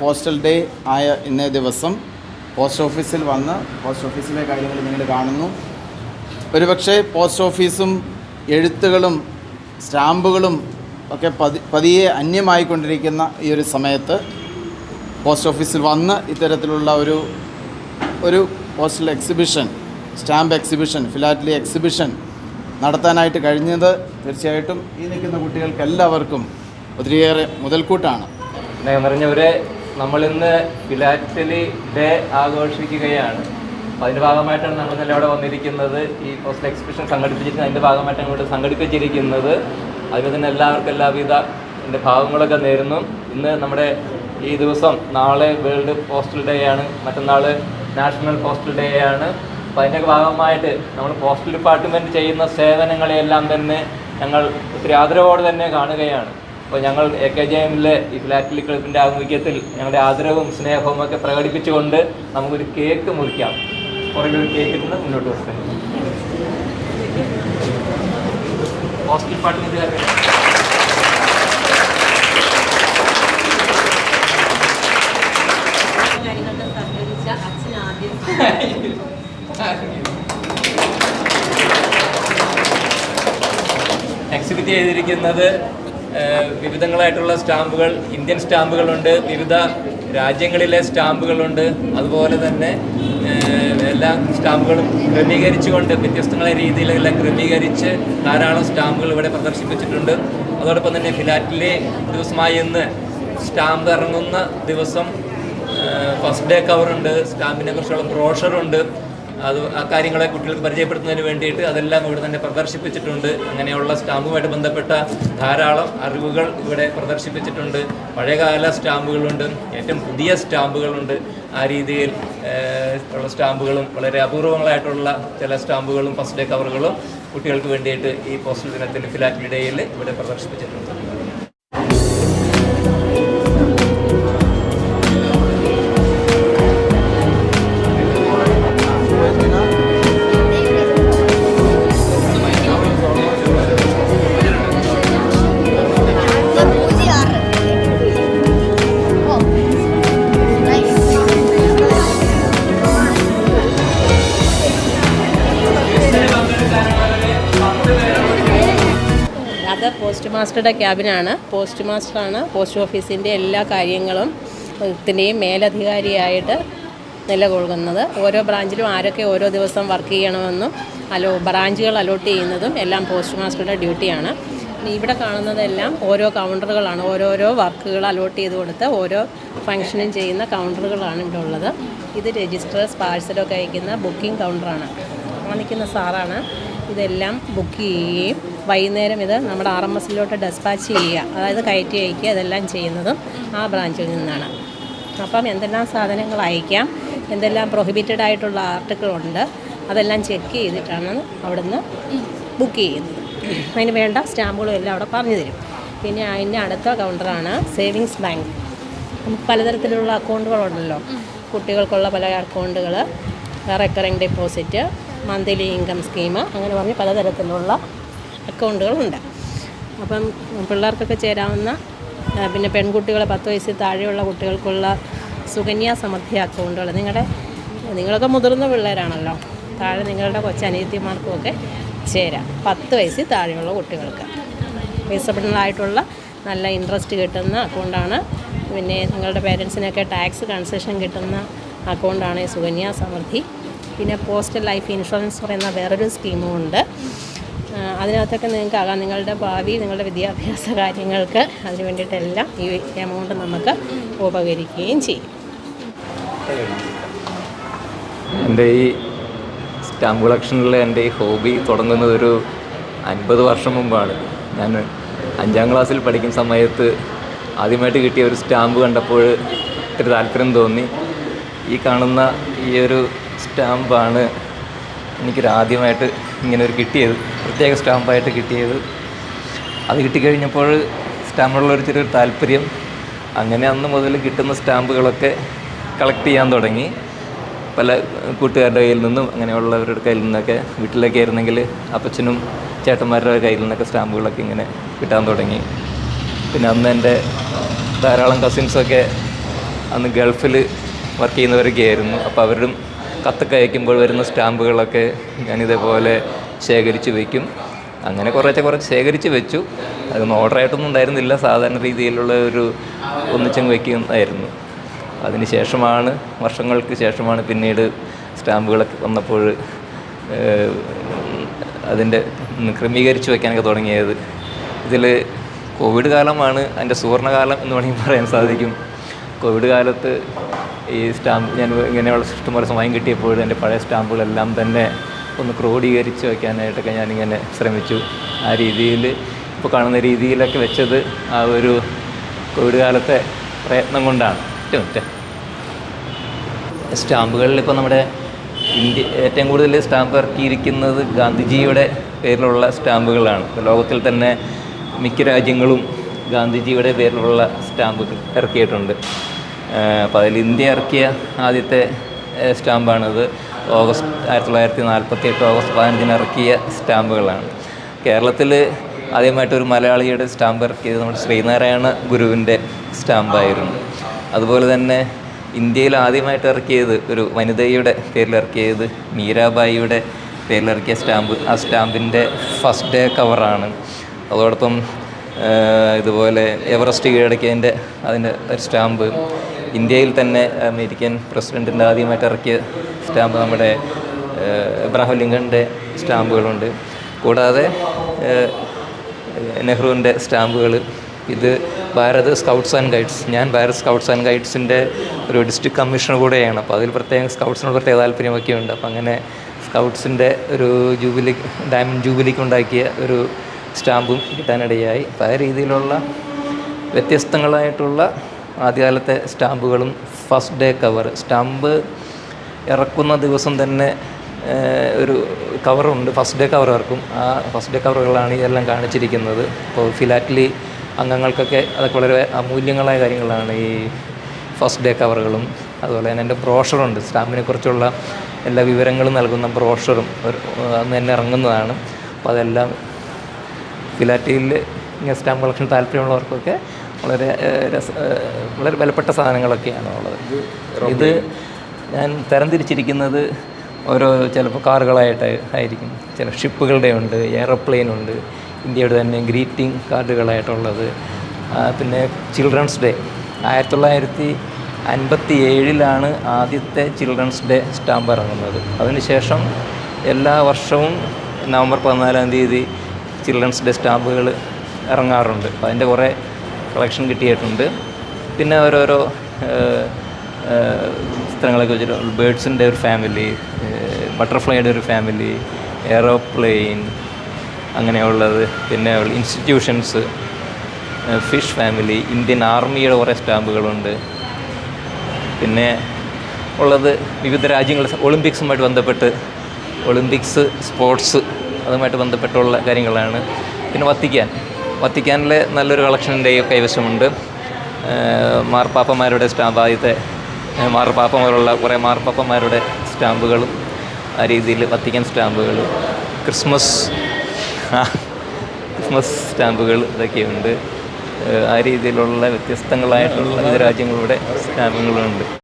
Postal day ആയ ഇന്നേ ദിവസം പോസ്റ്റ് ഓഫീസിൽ വന്ന് പോസ്റ്റ് ഓഫീസിലെ കാര്യങ്ങൾ നിങ്ങൾ കാണുന്നു. ഒരുപക്ഷെ പോസ്റ്റ് ഓഫീസും എഴുത്തുകളും സ്റ്റാമ്പുകളും ഒക്കെ പതി പതിയെ അന്യമായിക്കൊണ്ടിരിക്കുന്ന ഈ ഒരു സമയത്ത് പോസ്റ്റ് ഓഫീസിൽ വന്ന് ഇത്തരത്തിലുള്ള ഒരു ഒരു postal exhibition stamp exhibition philately exhibition നടത്താനായിട്ട് കഴിഞ്ഞത് തീർച്ചയായിട്ടും ഈ നിൽക്കുന്ന കുട്ടികൾക്ക് എല്ലാവർക്കും ഒത്തിരിയേറെ മുതൽക്കൂട്ടാണ്. പറഞ്ഞ നിറഞ്ഞവരെ നമ്മളിന്ന് ഫിലാറ്റലി ഡേ ആഘോഷിക്കുകയാണ്. അതിന്റെ ഭാഗമായിട്ടാണ് നമ്മൾ ഇന്നലെ അവിടെ വന്നിരിക്കുന്നത്. ഈ പോസ്റ്റൽ എക്സിബിഷൻ സംഘടിപ്പിച്ചിരിക്കുന്നത് അതിന്റെ ഭാഗമായിട്ടാണ് ഇവിടെ സംഘടിപ്പിച്ചിരിക്കുന്നത്. അതുപോലെ തന്നെ എല്ലാവർക്കും എല്ലാവിധ എന്റെ ഭാവങ്ങളൊക്കെ നേരുന്നു. ഇന്ന് നമ്മുടെ ഈ ദിവസം നാളെ വേൾഡ് പോസ്റ്റൽ ഡേ ആണ്. മറ്റന്നാൾ നാഷണൽ പോസ്റ്റൽ ഡേ ആണ്. അപ്പോൾ അതിന്റെ ഭാഗമായിട്ട് നമ്മൾ പോസ്റ്റൽ ഡിപ്പാർട്ട്മെന്റ് ചെയ്യുന്ന സേവനങ്ങളെയെല്ലാം തന്നെ ഞങ്ങൾ ഒത്തിരി ആദരവോടെ തന്നെ കാണുകയാണ്. അപ്പോൾ ഞങ്ങൾ എ കെ ജെ എമ്മിലെ ഈ ഫ്ലാറ്റിലി ക്ലബിന്റെ ആഭിമുഖ്യത്തിൽ ഞങ്ങളുടെ ആദരവും സ്നേഹവും ഒക്കെ പ്രകടിപ്പിച്ചുകൊണ്ട് നമുക്കൊരു കേക്ക് മുറിക്കാം. പുറകിൽ കേക്ക് ഇന്ന് മുന്നോട്ട് വെച്ചത് ഹോസ്റ്റൽ സഹകരിച്ച എക്സിബിറ്റ് ചെയ്തിരിക്കുന്നത് വിവിധങ്ങളായിട്ടുള്ള സ്റ്റാമ്പുകൾ ഇന്ത്യൻ സ്റ്റാമ്പുകളുണ്ട് വിവിധ രാജ്യങ്ങളിലെ സ്റ്റാമ്പുകളുണ്ട് അതുപോലെ തന്നെ എല്ലാ സ്റ്റാമ്പുകളും ക്രമീകരിച്ചുകൊണ്ട് വ്യത്യസ്തങ്ങളായ രീതിയിലെല്ലാം ക്രമീകരിച്ച് ധാരാളം സ്റ്റാമ്പുകൾ ഇവിടെ പ്രദർശിപ്പിച്ചിട്ടുണ്ട്. അതോടൊപ്പം തന്നെ ഫിലാറ്റിലെ ദിവസമായ ഇന്ന് സ്റ്റാമ്പ് ഇറങ്ങുന്ന ദിവസം ഫസ്റ്റ് ഡേ കവറുണ്ട് സ്റ്റാമ്പിനെ കുറിച്ചുള്ള ബ്രോഷറുണ്ട്. അത് ആ കാര്യങ്ങളെ കുട്ടികൾക്ക് പരിചയപ്പെടുത്തുന്നതിന് വേണ്ടിയിട്ട് അതെല്ലാം ഇവിടെ തന്നെ പ്രദർശിപ്പിച്ചിട്ടുണ്ട്. അങ്ങനെയുള്ള സ്റ്റാമ്പുമായിട്ട് ബന്ധപ്പെട്ട ധാരാളം അറിവുകൾ ഇവിടെ പ്രദർശിപ്പിച്ചിട്ടുണ്ട്. പഴയകാല സ്റ്റാമ്പുകളുണ്ട് ഏറ്റവും പുതിയ സ്റ്റാമ്പുകളുണ്ട്. ആ രീതിയിൽ ഉള്ള സ്റ്റാമ്പുകളും വളരെ അപൂർവങ്ങളായിട്ടുള്ള ചില സ്റ്റാമ്പുകളും ഫസ്റ്റ് ഡേ കവറുകളും കുട്ടികൾക്ക് വേണ്ടിയിട്ട് ഈ പോസ്റ്റൽ ദിനത്തിന്റെ ഫിലാറ്റ് ഇവിടെ പ്രദർശിപ്പിച്ചിട്ടുണ്ട്. മാസ്റ്ററുടെ ക്യാബിനാണ്. പോസ്റ്റ് മാസ്റ്ററാണ്. പോസ്റ്റ് ഓഫീസിന്റെ എല്ലാ കാര്യങ്ങളും ത്തിന്റെയും മേലധികാരിയായിട്ട് നിലകൊള്ളുന്നത്. ഓരോ ബ്രാഞ്ചിലും ആരൊക്കെ ഓരോ ദിവസം വർക്ക് ചെയ്യണമെന്നും അലോ ബ്രാഞ്ചുകൾ അലോട്ട് ചെയ്യുന്നതും എല്ലാം പോസ്റ്റ് മാസ്റ്ററുടെ ഡ്യൂട്ടിയാണ്. ഇവിടെ കാണുന്നതെല്ലാം ഓരോ കൗണ്ടറുകളാണ്. ഓരോരോ വർക്കുകൾ അലോട്ട് ചെയ്ത് കൊടുത്ത് ഓരോ ഫങ്ഷനും ചെയ്യുന്ന കൗണ്ടറുകളാണ് ഇവിടെ ഉള്ളത്. ഇത് രജിസ്റ്റേഴ്സ് പാഴ്സലൊക്കെ അയക്കുന്ന ബുക്കിംഗ് കൗണ്ടറാണ്. വാങ്ങിക്കുന്ന സാറാണ്. ഇതെല്ലാം ബുക്ക് ചെയ്യുകയും വൈകുന്നേരം ഇത് നമ്മുടെ ആർ എം എസിലോട്ട് ഡെസ്പാച്ച് ചെയ്യുക. അതായത് കയറ്റി അയക്കുക ഇതെല്ലാം ചെയ്യുന്നതും ആ ബ്രാഞ്ചിൽ നിന്നാണ്. അപ്പം എന്തെല്ലാം സാധനങ്ങൾ അയക്കാം എന്തെല്ലാം പ്രൊഹിബിറ്റഡ് ആയിട്ടുള്ള ആർട്ടിക്കിളുണ്ട് അതെല്ലാം ചെക്ക് ചെയ്തിട്ടാണ് അവിടുന്ന് ബുക്ക് ചെയ്യുന്നത്. അതിന് വേണ്ട സ്റ്റാമ്പുകളും എല്ലാം അവിടെ പറഞ്ഞു തരും. പിന്നെ അതിന്റെ അടുത്ത കൗണ്ടറാണ് സേവിങ്സ് ബാങ്ക് നമുക്ക് പലതരത്തിലുള്ള അക്കൗണ്ടുകളുണ്ടല്ലോ. കുട്ടികൾക്കുള്ള പല അക്കൗണ്ടുകൾ recurring deposit monthly income scheme അങ്ങനെ പറഞ്ഞ് പലതരത്തിലുള്ള അക്കൗണ്ടുകളുണ്ട്. അപ്പം പിള്ളേർക്കൊക്കെ ചേരാവുന്ന പിന്നെ പെൺകുട്ടികളെ പത്ത് വയസ്സിൽ താഴെയുള്ള കുട്ടികൾക്കുള്ള സുകന്യാ സമൃദ്ധി അക്കൗണ്ടുകൾ. നിങ്ങളുടെ നിങ്ങളൊക്കെ മുതിർന്ന പിള്ളേരാണല്ലോ. താഴെ നിങ്ങളുടെ കൊച്ചനിയത്തിമാർക്കുമൊക്കെ ചേരാം. പത്ത് വയസ്സിൽ താഴെയുള്ള കുട്ടികൾക്ക്. റീസണബിളായിട്ടുള്ള നല്ല ഇൻട്രസ്റ്റ് കിട്ടുന്ന അക്കൗണ്ടാണ്. പിന്നെ നിങ്ങളുടെ പേരൻസിനൊക്കെ ടാക്സ് കൺസെഷൻ കിട്ടുന്ന അക്കൗണ്ടാണ് സുകന്യ സമൃദ്ധി പിന്നെ പോസ്റ്റൽ ലൈഫ് ഇൻഷുറൻസ് പറയുന്ന വേറൊരു സ്കീമും ഉണ്ട്. അതിനകത്തൊക്കെ നിങ്ങൾക്ക് ആകാം നിങ്ങളുടെ ഭാവി നിങ്ങളുടെ വിദ്യാഭ്യാസ കാര്യങ്ങൾക്ക് അതിന് വേണ്ടിയിട്ടെല്ലാം ഈ എമൗണ്ട് നമുക്ക് ഉപകരിക്കുകയും ചെയ്യും. എന്റെ ഈ സ്റ്റാമ്പ് കളക്ഷനിൽ എന്റെ ഈ ഹോബി തുടങ്ങുന്നത് ഒരു അൻപത് വർഷം മുമ്പാണ്. ഞാൻ അഞ്ചാം ക്ലാസ്സിൽ പഠിക്കുന്ന സമയത്ത് ആദ്യമായിട്ട് കിട്ടിയ ഒരു സ്റ്റാമ്പ് കണ്ടപ്പോൾ ഒത്തിരി താല്പര്യം തോന്നി. ഈ കാണുന്ന ഈ ഒരു സ്റ്റാമ്പാണ് എനിക്കൊരു ആദ്യമായിട്ട് ഇങ്ങനെ ഒരു കിട്ടിയത്. പ്രത്യേക സ്റ്റാമ്പായിട്ട് കിട്ടിയത്. അത് കിട്ടിക്കഴിഞ്ഞപ്പോൾ സ്റ്റാമ്പിനുള്ള ഒരു ചെറിയൊരു താല്പര്യം. അങ്ങനെ അന്ന് മുതൽ കിട്ടുന്ന സ്റ്റാമ്പുകളൊക്കെ കളക്ട് ചെയ്യാൻ തുടങ്ങി. പല കൂട്ടുകാരുടെ കയ്യിൽ നിന്നും അങ്ങനെയുള്ളവരുടെ കയ്യിൽ നിന്നൊക്കെ വീട്ടിലൊക്കെ ആയിരുന്നെങ്കിൽ അപ്പച്ചനും ചേട്ടന്മാരുടെ കയ്യിൽ നിന്നൊക്കെ സ്റ്റാമ്പുകളൊക്കെ ഇങ്ങനെ കിട്ടാൻ തുടങ്ങി. പിന്നെ അന്ന് എന്റെ ധാരാളം കസിൻസൊക്കെ അന്ന് ഗൾഫിൽ വർക്ക് ചെയ്യുന്നവരൊക്കെ ആയിരുന്നു അപ്പോൾ അവരും കത്തൊക്കെ അയക്കുമ്പോൾ വരുന്ന സ്റ്റാമ്പുകളൊക്കെ ഞാനിതേപോലെ ശേഖരിച്ച് വയ്ക്കും അങ്ങനെ കുറേശ്ശെ കുറച്ച് ശേഖരിച്ച് വെച്ചു. അതൊന്നും ഓർഡറായിട്ടൊന്നും ഉണ്ടായിരുന്നില്ല. സാധാരണ രീതിയിലുള്ള ഒരു ഒന്നിച്ചങ്ങ് വയ്ക്കുന്നതായിരുന്നു അതിന് ശേഷമാണ് വർഷങ്ങൾക്ക് ശേഷമാണ് പിന്നീട് സ്റ്റാമ്പുകളൊക്കെ വന്നപ്പോൾ അതിന്റെ ക്രമീകരിച്ച് വയ്ക്കാനൊക്കെ തുടങ്ങിയത്. ഇതിൽ കോവിഡ് കാലമാണ് അതിന്റെ സുവർണകാലം എന്ന് വേണമെങ്കിൽ പറയാൻ സാധിക്കും. കോവിഡ് കാലത്ത് ഈ സ്റ്റാമ്പ് ഞാൻ ഇങ്ങനെയുള്ള ഇഷ്ടംപോലെ സമയം കിട്ടിയപ്പോൾ എന്റെ പഴയ സ്റ്റാമ്പുകളെല്ലാം തന്നെ ഒന്ന് ക്രോഡീകരിച്ച് വയ്ക്കാനായിട്ടൊക്കെ ഞാനിങ്ങനെ ശ്രമിച്ചു. ആ രീതിയിൽ ഇപ്പോൾ കാണുന്ന രീതിയിലൊക്കെ വെച്ചത് ആ ഒരു കോവിഡ് കാലത്തെ പ്രയത്നം കൊണ്ടാണ്. മിനിറ്റ്. സ്റ്റാമ്പുകളിൽ ഇപ്പോൾ നമ്മുടെ ഇന്ത്യ ഏറ്റവും കൂടുതൽ സ്റ്റാമ്പ് ഇറക്കിയിരിക്കുന്നത് ഗാന്ധിജിയുടെ പേരിലുള്ള സ്റ്റാമ്പുകളാണ്. ഇപ്പോൾ ലോകത്തിൽ തന്നെ മിക്ക രാജ്യങ്ങളും ഗാന്ധിജിയുടെ പേരിലുള്ള സ്റ്റാമ്പുകൾ ഇറക്കിയിട്ടുണ്ട്. അപ്പോൾ അതിൽ ഇന്ത്യ ഇറക്കിയ ആദ്യത്തെ സ്റ്റാമ്പാണിത്. ഓഗസ്റ്റ് ആയിരത്തി തൊള്ളായിരത്തി നാൽപ്പത്തി എട്ട് ഓഗസ്റ്റ് പതിനഞ്ചിന് ഇറക്കിയ സ്റ്റാമ്പുകളാണ്. കേരളത്തിൽ ആദ്യമായിട്ടൊരു മലയാളിയുടെ സ്റ്റാമ്പ് ഇറക്കിയത് നമ്മുടെ ശ്രീനാരായണ ഗുരുവിന്റെ സ്റ്റാമ്പായിരുന്നു. അതുപോലെ തന്നെ ഇന്ത്യയിൽ ആദ്യമായിട്ട് ഇറക്കിയത് ഒരു വനിതയുടെ പേരിലിറക്കിയത് മീരാബായിയുടെ പേരിലിറക്കിയ സ്റ്റാമ്പ്. ആ സ്റ്റാമ്പിന്റെ ഫസ്റ്റ് ഡേ കവറാണ്. അതോടൊപ്പം ഇതുപോലെ എവറസ്റ്റ് കീഴടക്കിയതിന്റെ അതിന്റെ ഒരു സ്റ്റാമ്പ്. ഇന്ത്യയിൽ തന്നെ അമേരിക്കൻ പ്രസിഡന്റിന്റെ ആദ്യമായിട്ട് ഇറക്കിയ സ്റ്റാമ്പ് നമ്മുടെ ഇബ്രാഹിം ലിങ്കണിന്റെ സ്റ്റാമ്പുകളുണ്ട്. കൂടാതെ നെഹ്റുവിന്റെ സ്റ്റാമ്പുകൾ. ഇത് ഭാരത് സ്കൗട്ട്സ് ആൻഡ് ഗൈഡ്സ്. ഞാൻ ഭാരത് സ്കൗട്ട്സ് ആൻഡ് ഗൈഡ്സിന്റെ ഒരു ഡിസ്ട്രിക്ട് കമ്മീഷണർ കൂടെയാണ്. അപ്പോൾ അതിൽ പ്രത്യേകം സ്കൗട്ട്സിനോട് പ്രത്യേക താല്പര്യമൊക്കെ ഉണ്ട് അപ്പോൾ അങ്ങനെ സ്കൗട്ട്സിന്റെ ഒരു ജൂബിലി ഡയമണ്ട് ജൂബിലിക്ക് ഉണ്ടാക്കിയ ഒരു സ്റ്റാമ്പും കിട്ടാനിടയായി. പല രീതിയിലുള്ള വ്യത്യസ്തങ്ങളായിട്ടുള്ള ആദ്യകാലത്തെ സ്റ്റാമ്പുകളും ഫസ്റ്റ് ഡേ കവർ. സ്റ്റാമ്പ് ഇറക്കുന്ന ദിവസം തന്നെ ഒരു കവറുണ്ട് ഫസ്റ്റ് ഡേ കവർ ഇറക്കും. ആ ഫസ്റ്റ് ഡേ കവറുകളാണ് ഇതെല്ലാം കാണിച്ചിരിക്കുന്നത്. ഇപ്പോൾ ഫിലാറ്റ്ലി അംഗങ്ങൾക്കൊക്കെ അതൊക്കെ വളരെ അമൂല്യങ്ങളായ കാര്യങ്ങളാണ് ഈ ഫസ്റ്റ് ഡേ കവറുകളും. അതുപോലെ തന്നെ എന്റെ ബ്രോഷറുണ്ട്. സ്റ്റാമ്പിനെ കുറിച്ചുള്ള എല്ലാ വിവരങ്ങളും നൽകുന്ന ബ്രോഷറും ഒരു അന്ന് തന്നെ ഇറങ്ങുന്നതാണ്. അപ്പോൾ അതെല്ലാം ഫിലാറ്റിയിൽ ഇങ്ങനെ സ്റ്റാമ്പ് കളക്ഷൻ താല്പര്യമുള്ളവർക്കൊക്കെ വളരെ രസ വളരെ വിലപ്പെട്ട സാധനങ്ങളൊക്കെയാണ് ഉള്ളത് ഇത് ഞാൻ തരംതിരിച്ചിരിക്കുന്നത് ഓരോ ചിലപ്പോൾ കാറുകളായിട്ട് ആയിരിക്കും. ചില ഷിപ്പുകളുടെ ഉണ്ട് എയറോപ്ലെയിൻ ഉണ്ട് ഇന്ത്യയുടെ തന്നെ ഗ്രീറ്റിംഗ് കാർഡുകളായിട്ടുള്ളത്. പിന്നെ ചിൽഡ്രൻസ് ഡേ. ആയിരത്തി തൊള്ളായിരത്തി അൻപത്തി ഏഴിലാണ് ആദ്യത്തെ ചിൽഡ്രൻസ് ഡേ സ്റ്റാമ്പ് ഇറങ്ങുന്നത്. അതിനുശേഷം എല്ലാ വർഷവും നവംബർ പതിനാലാം തീയതി ചിൽഡ്രൻസ് ഡേ സ്റ്റാമ്പുകൾ ഇറങ്ങാറുണ്ട്. അതിന്റെ കുറേ കളക്ഷൻ കിട്ടിയിട്ടുണ്ട്. പിന്നെ ഓരോരോ ചിത്രങ്ങളൊക്കെ വെച്ചിട്ട് ബേഡ്സിന്റെ ഒരു ഫാമിലി ബട്ടർഫ്ലൈയുടെ ഒരു ഫാമിലി എയറോപ്ലെയിൻ അങ്ങനെയുള്ളത്. പിന്നെ ഇൻസ്റ്റിറ്റ്യൂഷൻസ് ഫിഷ് ഫാമിലി ഇന്ത്യൻ ആർമിയുടെ കുറേ സ്റ്റാമ്പുകളുണ്ട്. പിന്നെ ഉള്ളത് വിവിധ രാജ്യങ്ങൾ ഒളിമ്പിക്സുമായിട്ട് ബന്ധപ്പെട്ട് ഒളിമ്പിക്സ് സ്പോർട്സ് അതുമായിട്ട് ബന്ധപ്പെട്ടുള്ള കാര്യങ്ങളാണ്. പിന്നെ വത്തിക്കാൻ. വത്തിക്കാനിലെ നല്ലൊരു കളക്ഷന്റെ കൈവശമുണ്ട്. മാർപ്പാപ്പന്മാരുടെ സ്റ്റാമ്പ് ആദ്യത്തെ മാർപ്പാപ്പമാരുള്ള കുറേ മാർപ്പാപ്പന്മാരുടെ സ്റ്റാമ്പുകളും ആ രീതിയിൽ വത്തിക്കാൻ സ്റ്റാമ്പുകൾ ക്രിസ്മസ് ക്രിസ്മസ് സ്റ്റാമ്പുകൾ ഇതൊക്കെയുണ്ട്. ആ രീതിയിലുള്ള വ്യത്യസ്തങ്ങളായിട്ടുള്ള വിവിധ രാജ്യങ്ങളുടെ സ്റ്റാമ്പുകളുണ്ട്.